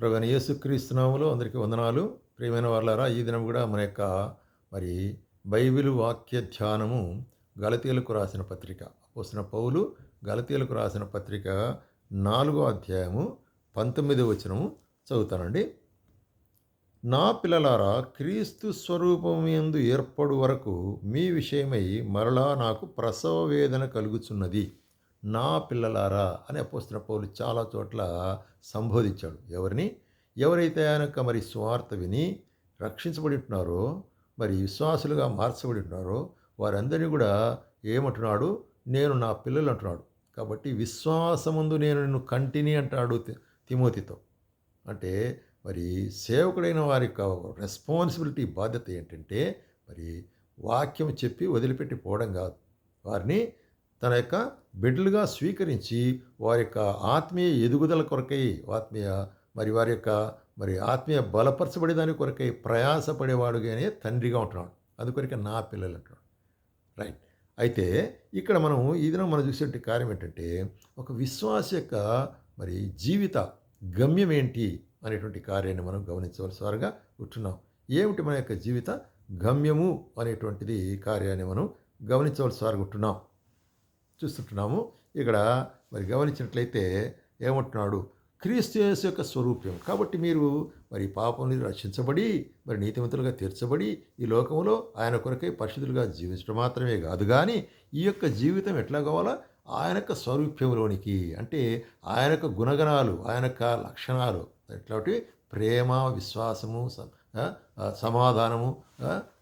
ప్రభుని యేసుక్రీస్తునాములో అందరికీ వందనాలు. ప్రియమైన వాళ్ళారా ఈ దినం కూడా మన యొక్క మరి బైబిల్ వాక్య ధ్యానము గలతీలకు రాసిన పత్రిక. వస్తున్న పౌలు గలతీలకు రాసిన పత్రిక నాలుగో అధ్యాయము పంతొమ్మిదో వచనము చదువుతానండి. నా పిల్లలారా క్రీస్తు స్వరూపమందు ఏర్పడు వరకు మీ విషయమై మరలా నాకు ప్రసవ వేదన కలుగుచున్నది. నా పిల్లలారా అని అపోస్తున్న పౌలు చాలా చోట్ల సంబోధించాడు. ఎవరిని? ఎవరైతే ఆయన మరి స్వార్థ విని రక్షించబడి ఉంటున్నారో మరి విశ్వాసులుగా మార్చబడి ఉంటున్నారో వారందరినీ కూడా ఏమంటున్నాడు? నేను నా పిల్లలు అంటున్నాడు. కాబట్టి విశ్వాసముందు నేను నిన్ను కంటిని అంటాడు తి- తిమోతితో. అంటే మరి సేవకుడైన వారి యొక్క రెస్పాన్సిబిలిటీ బాధ్యత ఏంటంటే మరి వాక్యం చెప్పి వదిలిపెట్టి పోవడం కాదు. వారిని తన యొక్క బిడ్డలుగా స్వీకరించి వారి యొక్క ఆత్మీయ ఎదుగుదల కొరకై ఆత్మీయ మరి వారి యొక్క మరి ఆత్మీయ బలపరచబడే దాని కొరకై ప్రయాసపడేవాడుగానే తండ్రిగా ఉంటున్నాడు. అందుకొరకే నా పిల్లలు అంటున్నాడు. రైట్. అయితే ఇక్కడ మనం ఈ దినం మనం చూసే కార్యం ఏంటంటే ఒక విశ్వాస యొక్క మరి జీవిత గమ్యం ఏంటి అనేటువంటి కార్యాన్ని మనం గమనించవలసి వారుగా ఉంటున్నాం. ఏమిటి మన యొక్క జీవిత గమ్యము అనేటువంటిది కార్యాన్ని మనం గమనించవలసి వారుగా ఉంటున్నాం. చూస్తుంటున్నాము. ఇక్కడ మరి గమనించినట్లయితే ఏమంటున్నాడు? క్రీస్తు యేసు యొక్క స్వరూప్యం కాబట్టి మీరు మరి పాపం నుండి రక్షించబడి మరి నీతిమంతులుగా తీర్చబడి ఈ లోకంలో ఆయన కొరకై పరిశుద్ధులుగా జీవించడం మాత్రమే కాదు. కానీ ఈ యొక్క జీవితం ఎట్లా కావాలా? ఆయన యొక్క స్వరూప్యంలోనికి. అంటే ఆయన యొక్క గుణగణాలు ఆయన యొక్క లక్షణాలు. ఎట్లాంటి ప్రేమ విశ్వాసము సమాధానము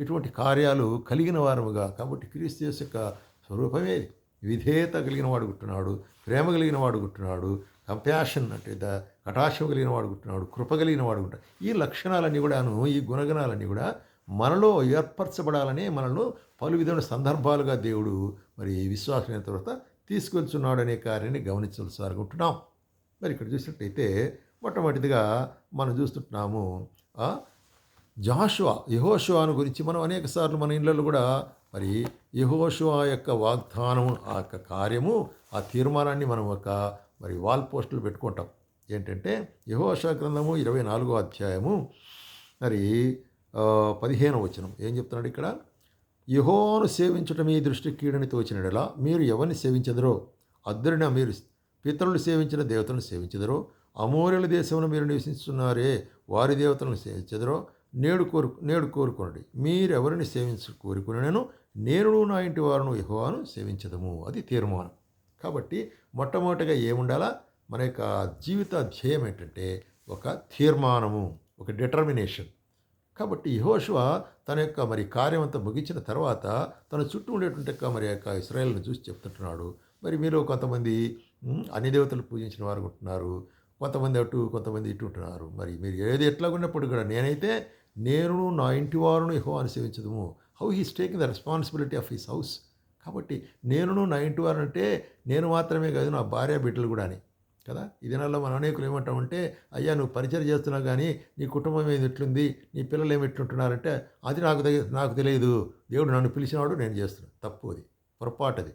ఇటువంటి కార్యాలు కలిగిన వారముగా. కాబట్టి క్రీస్తు యేసు యొక్క స్వరూపమే విధేయత కలిగిన వాడు గుట్టున్నాడు ప్రేమ కలిగిన వాడు గుట్టున్నాడు కంపాషన్ అంటే ద కటాక్షం కలిగిన వాడు గుట్టున్నాడు కృప కలిగిన వాడు గుంటాడు ఈ లక్షణాలన్నీ కూడాను ఈ గుణగణాలన్నీ కూడా మనలో ఏర్పరచబడాలని మనల్ని పలు విధమైన సందర్భాలుగా దేవుడు మరి విశ్వాసమైన తర్వాత తీసుకొచ్చున్నాడు అనే కార్యాన్ని గమనించవలసి అనుకుంటున్నాం మరి ఇక్కడ చూసినట్టయితే మొట్టమొదటిగా మనం చూస్తుంటున్నాము జాషువా యహోషువాను గురించి మనం అనేక సార్లు మన ఇళ్ళల్లో కూడా మరి యహోషువా యొక్క వాగ్దానము ఆ యొక్క కార్యము ఆ తీర్మానాన్ని మనం ఒక మరి వాల్ పోస్టులు పెట్టుకుంటాం. ఏంటంటే యహోషా గ్రంథము ఇరవై నాలుగో అధ్యాయము మరి పదిహేను వచనం. ఏం చెప్తున్నాడు ఇక్కడ? యహోను సేవించటం మీ దృష్టి కీడని తోచినడలా మీరు ఎవరిని సేవించదరో? అద్దరిన మీరు పితరులు సేవించిన దేవతలను సేవించదరో? అమూర్యుల దేశంలో మీరు నివసిస్తున్నారే వారి దేవతలను సేవించదరో? నేడు కోరు నేడు కోరుకోండి మీరెవరిని సేవించ కోరుకునేను నేను నా ఇంటి వారును యహోవాను సేవించదము. అది తీర్మానం. కాబట్టి మొట్టమొదటిగా ఏముండాలా? మన యొక్క జీవిత ధ్యేయం ఏంటంటే ఒక తీర్మానము ఒక డిటర్మినేషన్ కాబట్టి యహోశివ తన యొక్క మరి కార్యం అంతా ముగించిన తర్వాత తన చుట్టూ ఉండేటువంటి యొక్క మరి యొక్క ఇస్రాయల్ని చూసి చెప్తుంటున్నాడు. మరి మీరు కొంతమంది అన్ని దేవతలు పూజించిన వారు ఉంటున్నారు. కొంతమంది అటు కొంతమంది ఇటు ఉంటున్నారు. మరి మీరు ఏది ఎట్లా ఉన్నప్పుడు కూడా నేనైతే నేను నా ఇంటి వారును యెహోవాను సేవించదుము. How he's taking the responsibility of his house? కాబట్టి నేనును నా ఇంటి వారు అంటే నేను మాత్రమే కాదు నా భార్య బిడ్డలు కూడా అని కదా? ఈ దినాల్లో మన అనేకులు ఏమంటామంటే అయ్యా నువ్వు పరిచయం చేస్తున్నావు కానీ నీ కుటుంబం ఏమి ఎట్లుంది? నీ పిల్లలు ఏమి ఎట్లుంటున్నారంటే అది నాకు తెలి నాకు తెలియదు దేవుడు నన్ను పిలిచినాడు నేను చేస్తున్నాను. తప్పు అది. పొరపాటు అది.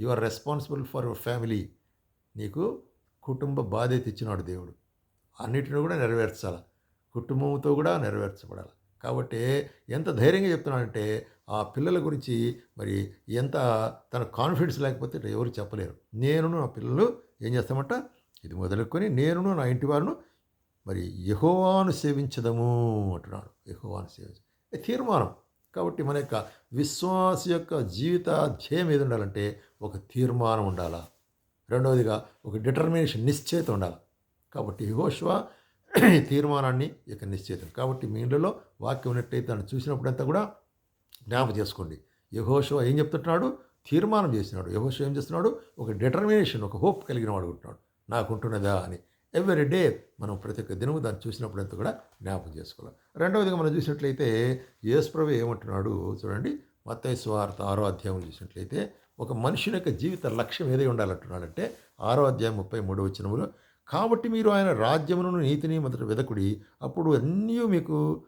You are responsible for your family నీకు కుటుంబ బాధ్యత ఇచ్చినాడు దేవుడు. అన్నిటిని కూడా నెరవేర్చాలి. కుటుంబంతో కూడా నెరవేర్చబడాలి. కాబట్టి ఎంత ధైర్యంగా చెప్తున్నాడంటే ఆ పిల్లల గురించి మరి ఎంత తన కాన్ఫిడెన్స్ లేకపోతే ఎవరు చెప్పలేరు. నేను నా పిల్లలు ఏం చేస్తామంట? ఇది మొదలుకొని నేనును నా ఇంటి వారును మరి యహోవాను సేవించదము అంటున్నాడు. యహోవాను సేవించ తీర్మానం. కాబట్టి మన యొక్క విశ్వాస యొక్క జీవిత ధ్యేయం ఏది ఉండాలంటే ఒక తీర్మానం ఉండాలా? రెండవదిగా ఒక డిటర్మినేషన్ నిశ్చయిత ఉండాలి? కాబట్టి యహోష్వా తీర్మానాన్ని ఇక నిశ్చయితం కాబట్టి మీ ఇళ్ళలో వాక్యం ఉన్నట్టయితే దాన్ని చూసినప్పుడంతా కూడా జ్ఞాపకం చేసుకోండి. యహోషో ఏం చెప్తున్నాడు తీర్మానం చేసినాడు. యహోషో ఏం చేస్తున్నాడు? ఒక డిటర్మినేషన్ ఒక హోప్ కలిగిన వాడు ఉంటున్నాడు. నాకు ఉంటున్నదా అని. ఎవ్రీ డే మనం ప్రతి ఒక్క దినము దాన్ని చూసినప్పుడంతా కూడా జ్ఞాపకం చేసుకోవాలి. రెండవదిగా మనం చూసినట్లయితే యేసుప్రభు ఏమంటున్నాడు? చూడండి. మొత్తం స్వార్థ ఆరో అధ్యాయం చూసినట్లయితే ఒక మనుషుని యొక్క జీవిత లక్ష్యం ఏదై ఉండాలంటున్నాడంటే ఆరో అధ్యాయం ముప్పై మూడో వచనములో కాబట్టి మీరు ఆయన రాజ్యమును నీతిని మొదట వెదకుడి. అప్పుడు అన్నీ మీకు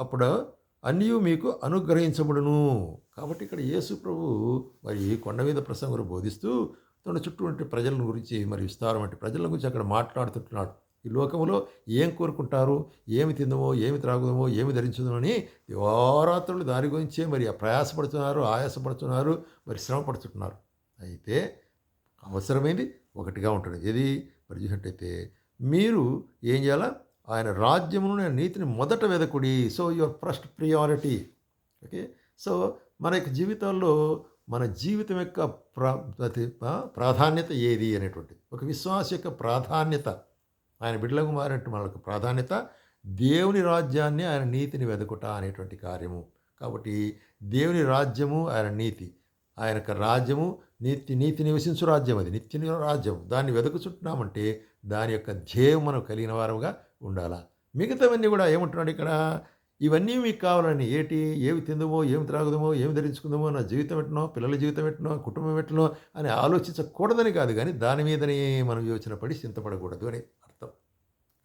అప్పుడు అన్నీ మీకు అనుగ్రహించబడును. కాబట్టి ఇక్కడ యేసు ప్రభు మరి కొండ మీద ప్రసంగులు బోధిస్తూ తన చుట్టూ ఉంటే ప్రజల గురించి మరి విస్తారం అంటే ప్రజల గురించి అక్కడ మాట్లాడుతుంటున్నాడు. ఈ లోకంలో ఏం కోరుకుంటారు? ఏమి తిందమో? ఏమి త్రాగుదామో? ఏమి ధరించుదమో అని దివారాత్రులు దాని గురించే మరి ప్రయాసపడుతున్నారు ఆయాసపడుతున్నారు మరి శ్రమ పడుతున్నారు అయితే అవసరమైంది ఒకటిగా ఉంటుంది. ఏది? మరి చూసినట్టయితే మీరు ఏం చేయాలా? ఆయన రాజ్యమును నీతిని మొదట వెదకుడి. So your first priority okay so మన యొక్క జీవితాల్లో మన జీవితం యొక్క ప్రా ప్రాధాన్యత ఏది అనేటువంటిది ఒక విశ్వాస యొక్క ప్రాధాన్యత. ఆయన బిడ్డలకు మారినట్టు మనకు ప్రాధాన్యత దేవుని రాజ్యాన్ని ఆయన నీతిని వెదకుట అనేటువంటి కార్యము. కాబట్టి దేవుని రాజ్యము ఆయన నీతి. ఆయన యొక్క రాజ్యము నీతి నీతి నివసించు రాజ్యం అది. నిత్య రాజ్యం. దాన్ని వెతుకుచుంటున్నామంటే దాని యొక్క ధ్యేయం మనం కలిగిన వారుగా ఉండాలా? మిగతావన్నీ కూడా ఏమంటున్నాడు ఇక్కడ? ఇవన్నీ మీకు కావాలని ఏటి ఏమి తిందుమో ఏమి త్రాగుదామో ఏమి ధరించుకుందామో నా జీవితం ఎట్టనో పిల్లల జీవితం ఎట్టనో కుటుంబం ఎట్టనో అని ఆలోచించకూడదని కాదు కానీ దాని మీదనే మనం యోచన పడి చింతపడకూడదు అని అర్థం.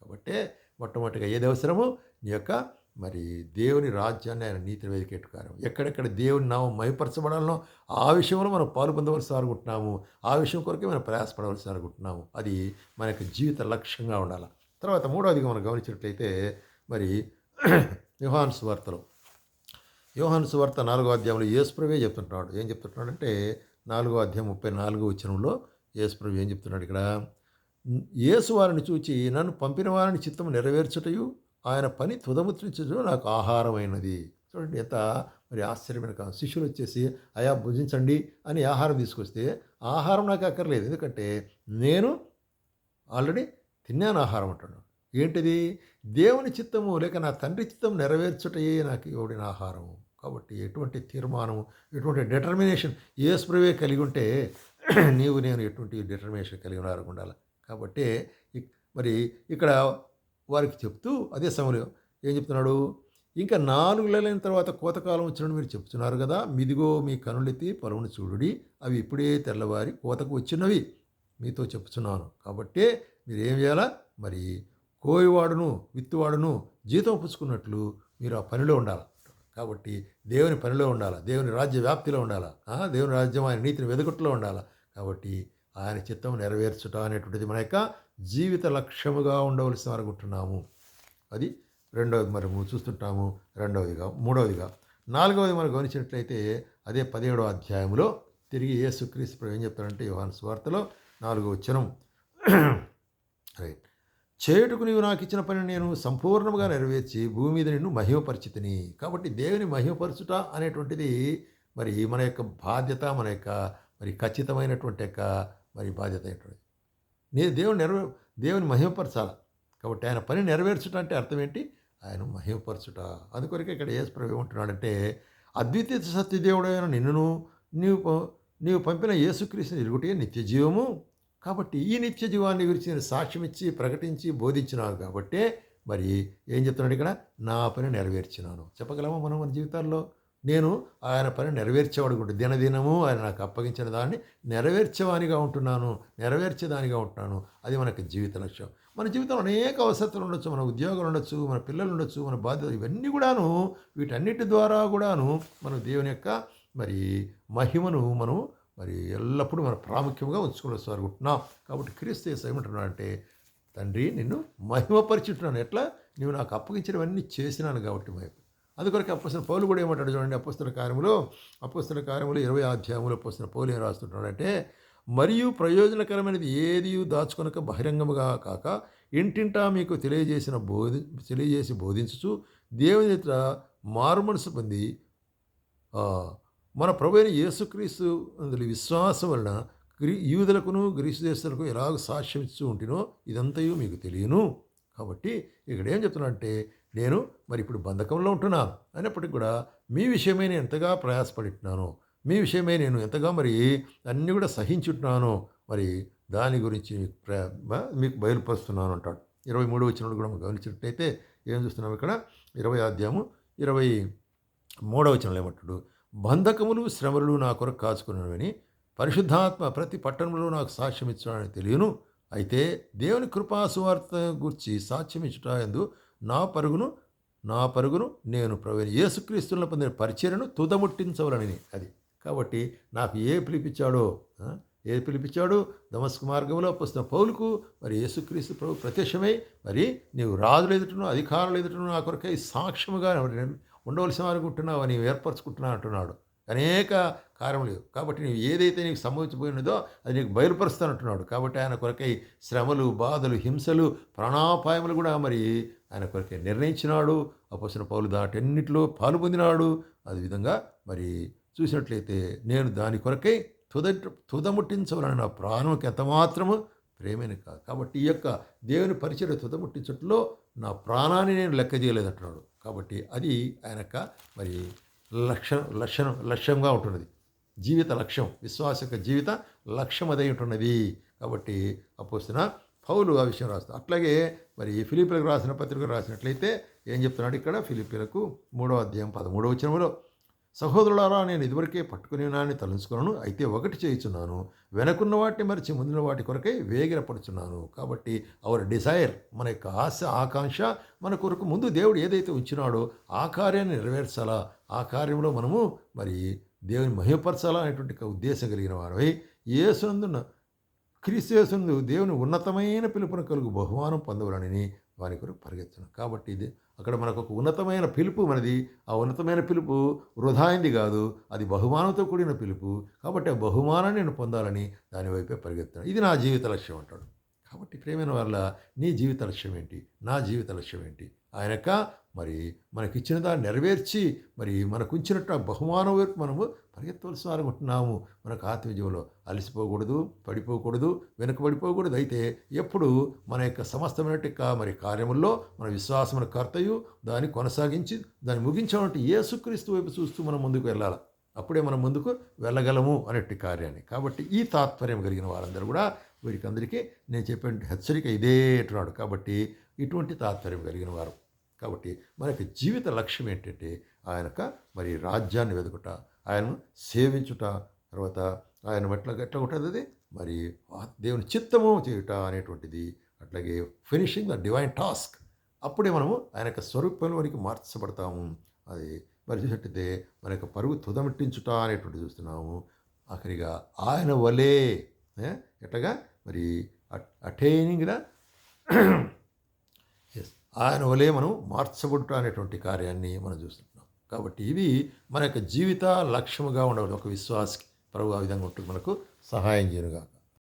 కాబట్టి మొట్టమొదటిగా ఏది అవసరమో నీ యొక్క మరి దేవుని రాజ్యాన్ని ఆయన నీతి వేదిక కారం ఎక్కడెక్కడ దేవుని నామం మయపరచబడాలనో ఆ విషయంలో మనం పాలు పొందవలసి అనుకుంటున్నాము ఆ విషయం కొరకే మనం ప్రయాసపడవలసి అనుకుంటున్నాము అది మన యొక్క జీవిత లక్ష్యంగా ఉండాలి? తర్వాత మూడవదిగా మనం గమనించినట్లయితే మరి యోహాన్ సువార్తలో. యోహాన్ సువార్త నాలుగో అధ్యాయంలో యేసుప్రవే చెప్తుంటున్నాడు. ఏం చెప్తుంటున్నాడు అంటే నాలుగో అధ్యాయం ముప్పై నాలుగో వచనంలో యేసుప్రభు ఏం చెప్తున్నాడు ఇక్కడ? యేసు వారిని చూచి నన్ను పంపిన వారిని చిత్తం నెరవేర్చుటయు ఆయన పని తుదముత్రించు నాకు ఆహారమైనది. చూడండి ఎంత మరి ఆశ్చర్యమైన శిష్యులు వచ్చేసి అయా భుజించండి అని ఆహారం తీసుకొస్తే ఆహారం నాకు అక్కర్లేదు. ఎందుకంటే నేను ఆల్రెడీ తిన్నాను ఆహారం అంటాడు ఏంటిది? దేవుని చిత్తము లేక నా తండ్రి చిత్తం నెరవేర్చుటయే నాకు ఇవ్వడిన ఆహారము. కాబట్టి ఎటువంటి తీర్మానం ఎటువంటి డిటర్మినేషన్ ఏ స్ప్రవే కలిగి ఉంటే నీవు నేను ఎటువంటి డిటర్మినేషన్ కలిగి ఉన్నారు ఉండాలి? కాబట్టి మరి ఇక్కడ వారికి చెప్తూ అదే సమయంలో ఏం చెప్తున్నాడు? ఇంకా నాలుగు నెలలైన తర్వాత కోతకాలం వచ్చినట్టు మీరు చెప్తున్నారు కదా మిదిగో మీ కనులెత్తి పొలమును చూడుడి అవి ఇప్పుడే తెల్లవారి కోతకు వచ్చినవి మీతో చెప్తున్నాను. కాబట్టి మీరు ఏం చేయాలా? మరి కోయివాడును విత్తువాడును జీతం పుచ్చుకున్నట్లు మీరు ఆ పనిలో ఉండాలి? కాబట్టి దేవుని పనిలో ఉండాలి? దేవుని రాజ్య వ్యాప్తిలో ఉండాలి? దేవుని రాజ్యం ఆయన నీతిని వెదుకుట్లో ఉండాలి? కాబట్టి ఆయన చిత్తం నెరవేర్చుట అనేటువంటిది మన యొక్క జీవిత లక్ష్యముగా ఉండవలసిన అనుకుంటున్నాము అది రెండవది మరి చూస్తుంటాము. రెండవదిగా మూడవదిగా. నాలుగవది మనం గమనించినట్లయితే అదే పదిహేడవ అధ్యాయంలో తిరిగి యేసుక్రీస్తు ఏం చెప్తారంటే యోహాను స్వార్తలో నాలుగో వచనం. రైట్ చేయుటకు నీవు నాకు ఇచ్చిన పని నేను సంపూర్ణంగా నెరవేర్చి భూమి మీద నిన్ను మహిమపరిచితిని. కాబట్టి దేవుని మహిమపరచుట అనేటువంటిది మరి మన యొక్క బాధ్యత మన యొక్క మరి ఖచ్చితమైనటువంటి యొక్క మరి బాధ్యత అయినటువంటి నేను దేవుని నెరవే దేవుని మహిమపరచాల. కాబట్టి ఆయన పని నెరవేర్చుట అంటే అర్థం ఏంటి? ఆయన మహిమపరచుట. అందుకొరకు ఇక్కడ యేసుప్రభు ఏమంటున్నాడంటే అద్వితీయ సత్యదేవుడైన నిన్నును నీవు నీవు పంపిన యేసుక్రీస్తుని ఎరుగుటే నిత్య జీవము. కాబట్టి ఈ నిత్య జీవాన్ని గురించి నేను సాక్ష్యం ఇచ్చి ప్రకటించి బోధించినాను కాబట్టి మరి ఏం చెప్తున్నాడు ఇక్కడ? నా పని నెరవేర్చినాను. చెప్పగలమా మనం మన జీవితాల్లో? నేను ఆయన పని నెరవేర్చేవాడు కూడా దినదినము ఆయన నాకు అప్పగించిన దాన్ని నెరవేర్చేవానిగా ఉంటున్నాను నెరవేర్చేదానిగా ఉంటున్నాను. అది మనకు జీవిత లక్ష్యం. మన జీవితంలో అనేక అవసరాలు ఉండొచ్చు మన ఉద్యోగాలు ఉండొచ్చు మన పిల్లలు ఉండొచ్చు మన బాధ్యత ఇవన్నీ కూడాను వీటన్నిటి ద్వారా కూడాను మనం దేవుని యొక్క మరి మహిమను మనం మరి ఎల్లప్పుడూ మన ప్రాముఖ్యంగా ఉంచుకోవాల్సి అనుకుంటున్నాం కాబట్టి క్రీస్తు యేసు ఏమంటున్నాడంటే తండ్రి నిన్ను మహిమపరిచుంటున్నాను. ఎట్లా? నువ్వు నాకు అప్పగించినవన్నీ చేసినాను కాబట్టి మహిమ. అందుకొరకు అప్పస్తున్న పౌలు కూడా ఏమంటాడు చూడండి అప్పస్తున్న కార్యంలో అప్పస్తున్న కార్యములు ఇరవై అధ్యాయములు అప్పస్తున్న పౌలు ఏం రాస్తుంటున్నాడంటే మరియు ప్రయోజనకరమైనది ఏది దాచుకొనక బహిరంగముగా కాక ఇంటింటా మీకు తెలియజేసిన బోధి తెలియజేసి బోధించుచు దేవుని మారుమనసు పొంది మన ప్రభు అయిన యేసుక్రీస్తు అందులో విశ్వాసం వలన గ్రీ యూదులకును గ్రీసు దేశాలకు ఎలాగ సాక్ష్యం ఇస్తూ ఉంటినో ఇదంతయు మీకు తెలియను. కాబట్టి ఇక్కడ ఏం చెప్తున్నానంటే నేను మరి ఇప్పుడు బంధకంలో ఉంటున్నాను. అయినప్పటికీ కూడా మీ విషయమై నేను ఎంతగా ప్రయాసపడుతున్నాను మీ విషయమై నేను ఎంతగా మరి అన్నీ కూడా సహించుంటున్నాను మరి దాని గురించి మీకు బ- మీకు బయలుపరుస్తున్నాను అంటాడు. ఇరవై మూడు వచ్చినప్పుడు కూడా మనం గమనించినట్టయితే ఏం చూస్తున్నాం ఇక్కడ? ఇరవై అధ్యాయము ఇరవై మూడవ వచనంలో ఏమంటాడు? బంధకములు శ్రమలు నా కొరకు కాచుకున్నానని పరిశుద్ధాత్మ ప్రతి పట్టణంలో నాకు సాక్ష్యం తెలియను. అయితే దేవుని కృపాసువార్త గురించి సాక్ష్యం ఎందు నా పరుగును నా పరుగును నేను ప్రవీణ. యేసుక్రీస్తులను పొందిన పరిచర్యను తుదముట్టించవలనని అది. కాబట్టి నాకు ఏ పిలిపించాడో ఏ పిలిపించాడు? దమస్కు మార్గంలో పుస్తక పౌలుకు మరి యేసుక్రీస్తు ప్రభు ప్రత్యక్షమై మరి నీవు రాజులు ఎదుటను అధికారులు ఎదుటను నా కొరకై సాక్ష్యముగా ఉండవలసిన వారికి ఉంటున్నావు? నీవు ఏర్పరచుకుంటున్నావు అంటున్నాడు అనేక కార్యములు లేవు. కాబట్టి నీవు ఏదైతే నీకు సంభవించబోయినదో అది నీకు బయలుపరుస్తానంటున్నాడు. కాబట్టి ఆయన కొరకై శ్రమలు బాధలు హింసలు ప్రాణాపాయములు కూడా మరి ఆయన కొరకై నిర్ణయించినాడు. అపసిన పౌలు దాటన్నిటిలో పాలు పొందినాడు. అదేవిధంగా మరి చూసినట్లయితే నేను దాని కొరకై తుద తుదముట్టించవలని నా ప్రాణంకి ఎంత మాత్రము ప్రేమని కాదు. కాబట్టి ఈ యొక్క దేవుని పరిచయ తుదముట్టించట్లో నా ప్రాణాన్ని నేను లెక్క చేయలేదంటున్నాడు కాబట్టి అది ఆయన యొక్క మరి లక్ష్యం లక్ష్యం లక్ష్యంగా ఉంటున్నది. జీవిత లక్ష్యం విశ్వాస యొక్క జీవిత లక్ష్యం అదే ఉంటున్నది. కాబట్టి అపోస్తున్న పౌలు ఆ విషయం రాస్తారు అట్లాగే మరి ఫిలిపిలకు రాసిన పత్రిక రాసినట్లయితే ఏం చెప్తున్నాడు ఇక్కడ? ఫిలిపిలకు మూడో అధ్యాయం పదమూడవ వచనంలో సహోదరులారా నేను ఇదివరకే పట్టుకుని ఉన్నానని తలుచుకున్నాను. అయితే ఒకటి చేయుచున్నాను. వెనకున్న వాటిని మరిచి ముందున్న వాటి కొరకై వేగిరపడుచున్నాను. కాబట్టి అవర్ డిజైర్ మన యొక్క ఆశ ఆకాంక్ష మన కొరకు ముందు దేవుడు ఏదైతే ఉంచినాడో ఆ కార్యాన్ని నెరవేర్చాలా? ఆ కార్యంలో మనము మరి దేవుని మహిమపరచాలా అనేటువంటి ఉద్దేశం కలిగిన వారమై యేసునందున క్రీస్తు దేవుని ఉన్నతమైన పిలుపును కలుగు బహుమానం పొందవలనని వారి కొరకు పరిగెత్తున్నాం కాబట్టి ఇది అక్కడ మనకు ఒక ఉన్నతమైన పిలుపు మనది. ఆ ఉన్నతమైన పిలుపు వృధాయింది కాదు. అది బహుమానంతో కూడిన పిలుపు. కాబట్టి ఆ బహుమానాన్ని నేను పొందాలని దాని వైపే పరిగెత్తాను. ఇది నా జీవిత లక్ష్యం అంటాడు. కాబట్టి ప్రేమైన వల్ల నీ జీవిత లక్ష్యం ఏంటి? నా జీవిత లక్ష్యం ఏంటి? ఆయనక మరి మనకిచ్చిన దాన్ని నెరవేర్చి మరి మనకు ఉంచినట్టు బహుమానం వైపు మనము పరిగెత్తవలసిన అనుకుంటున్నాము. మనకు ఆత్మీయంలో అలసిపోకూడదు పడిపోకూడదు వెనుకబడిపోకూడదు. అయితే ఎప్పుడు మన యొక్క సమస్తమైన మరి కార్యముల్లో మన విశ్వాసమున కర్తయు దాన్ని కొనసాగించి దాన్ని ముగించాలంటే యేసుక్రీస్తు వైపు చూస్తూ మనం ముందుకు వెళ్ళాలి. అప్పుడే మనం ముందుకు వెళ్ళగలము అనేటి కార్యాన్ని. కాబట్టి ఈ తాత్పర్యం కలిగిన వారందరూ కూడా వీరికి అందరికీ నేను చెప్పిన హెచ్చరిక ఇదే అంటున్నాడు. కాబట్టి ఇటువంటి తాత్పర్యం కలిగిన వారు కాబట్టి మనకి జీవిత లక్ష్యం ఏంటంటే ఆయన మరి రాజ్యాన్ని వెతుకుట ఆయనను సేవించుట తర్వాత ఆయన ఎట్లా ఎట్లా ఉంటుంది అది? మరి దేవుని చిత్తము చేయుట అనేటువంటిది. అట్లాగే ఫినిషింగ్ ద డివైన్ టాస్క్. అప్పుడే మనము ఆయన యొక్క స్వరూపంలోనికి మార్చబడతాము. అది మరి చూసినట్టయితే మన యొక్క పరుగు తుదమిట్టించుట అనేటువంటి చూస్తున్నాము. ఆఖరిగా ఆయన వలే ఎట్లాగా? మరి అటైనింగ్ ఎస్ ఆయన వలే మనం మార్చబడుట అనేటువంటి కార్యాన్ని మనం చూస్తున్నాం కాబట్టి ఇవి మన యొక్క జీవిత లక్ష్యముగా ఉండవచ్చు ఒక విశ్వాసకి ప్రభు ఆ విధంగా ఉంటుంది మనకు సహాయం చేయనుగా